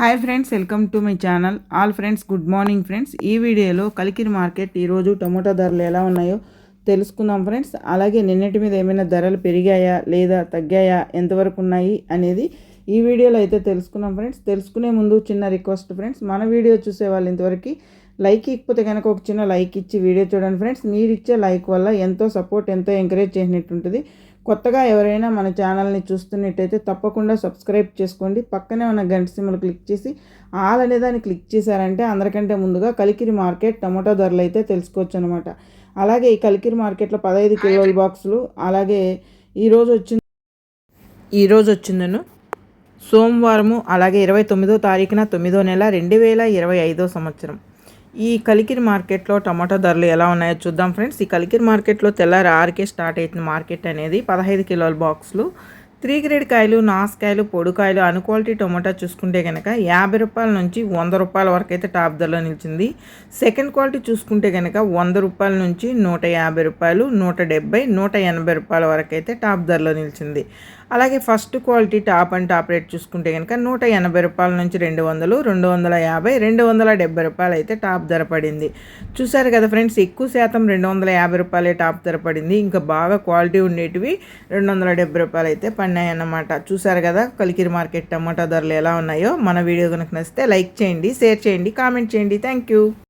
Hi friends welcome to my channel all friends good morning friends ఈ వీడియోలో Kalikiri market ఈరోజు tomato ధరలు ఎలా ఉన్నాయో తెలుసుకుందాం ఫ్రెండ్స్ అలాగే నిన్నటి మీద ఏమైనా ధరలు పెరిగాయా లేదా తగ్గాయా? ఎంతవరకు ఉన్నాయి అనేది ఈ వీడియోలో అయితే తెలుసుకున్నాం ఫ్రెండ్స్ తెలుసుకునే ముందు చిన్న రిక్వెస్ట్ ఫ్రెండ్స్ మన వీడియో చూసే వాళ్ళు ఇంతవరకు లైక్ ఇకపోతే కనుక ఒక చిన్న లైక్ ఇచ్చి వీడియో చూడండి ఫ్రెండ్స్. మీరు ఇచ్చే లైక్ వల్ల ఎంతో సపోర్ట్ ఎంతో ఎంకరేజ్ చేసినట్టు ఉంటుంది కొత్తగా ఎవరైనా మన ఛానల్ని చూస్తున్నట్టయితే తప్పకుండా సబ్స్క్రైబ్ చేసుకోండి. పక్కనే ఉన్న గంట సిమ్మలు క్లిక్ చేసి ఆల్ అనే దాన్ని క్లిక్ చేశారంటే అందరికంటే ముందుగా కలికిరి మార్కెట్ టమాటో ధరలు అయితే తెలుసుకోవచ్చు అనమాట అలాగే ఈ కలికిరి మార్కెట్లో పదహైదు కిలోల బాక్సులు అలాగే ఈరోజు వచ్చింది ఈరోజు వచ్చిందను సోమవారము అలాగే ఇరవై తొమ్మిదో తారీఖున తొమ్మిదో నెల రెండు వేల ఇరవై ఐదో సంవత్సరం. ఈ కలికిరి మార్కెట్లో టమాటో ధరలు ఎలా ఉన్నాయో చూద్దాం ఫ్రెండ్స్. ఈ కలికిరి మార్కెట్లో తెల్లారి ఆరుకే స్టార్ట్ అవుతుంది మార్కెట్ అనేది. పదహైదు కిలోల బాక్సులు. త్రీ గ్రేడ్ కాయలు నాసుకాయలు పొడికాయలు అన్ క్వాలిటీ టొమాటో చూసుకుంటే కనుక యాభై రూపాయల నుంచి వంద రూపాయల వరకు అయితే టాప్ ధరలో నిలిచింది. సెకండ్ క్వాలిటీ చూసుకుంటే కనుక వంద రూపాయల నుంచి నూట యాభై రూపాయలు నూట డెబ్బై నూట ఎనభై రూపాయల వరకు అయితే టాప్ ధరలో నిలిచింది. అలాగే first quality top and top rate చూసుకుంటే కనుక నూట ఎనభై రూపాయల నుంచి రెండు వందలు రెండు వందల యాభై రెండు వందల డెబ్బై రూపాయలు అయితే టాప్ ధర పడింది. చూసారు కదా ఫ్రెండ్స్ ఎక్కువ శాతం రెండు వందల యాభై రూపాయలే టాప్ ధర పడింది. ఇంకా బాగా క్వాలిటీ ఉండేటివి రెండు వందల డెబ్బై రూపాయలు అయితే పడినాయి అన్నమాట చూసారు కదా కలికిరి మార్కెట్ టమాటా ధరలు ఎలా ఉన్నాయో. మన వీడియో కనుక నచ్చితే లైక్ చేయండి షేర్ చేయండి కామెంట్ చేయండి. Thank you.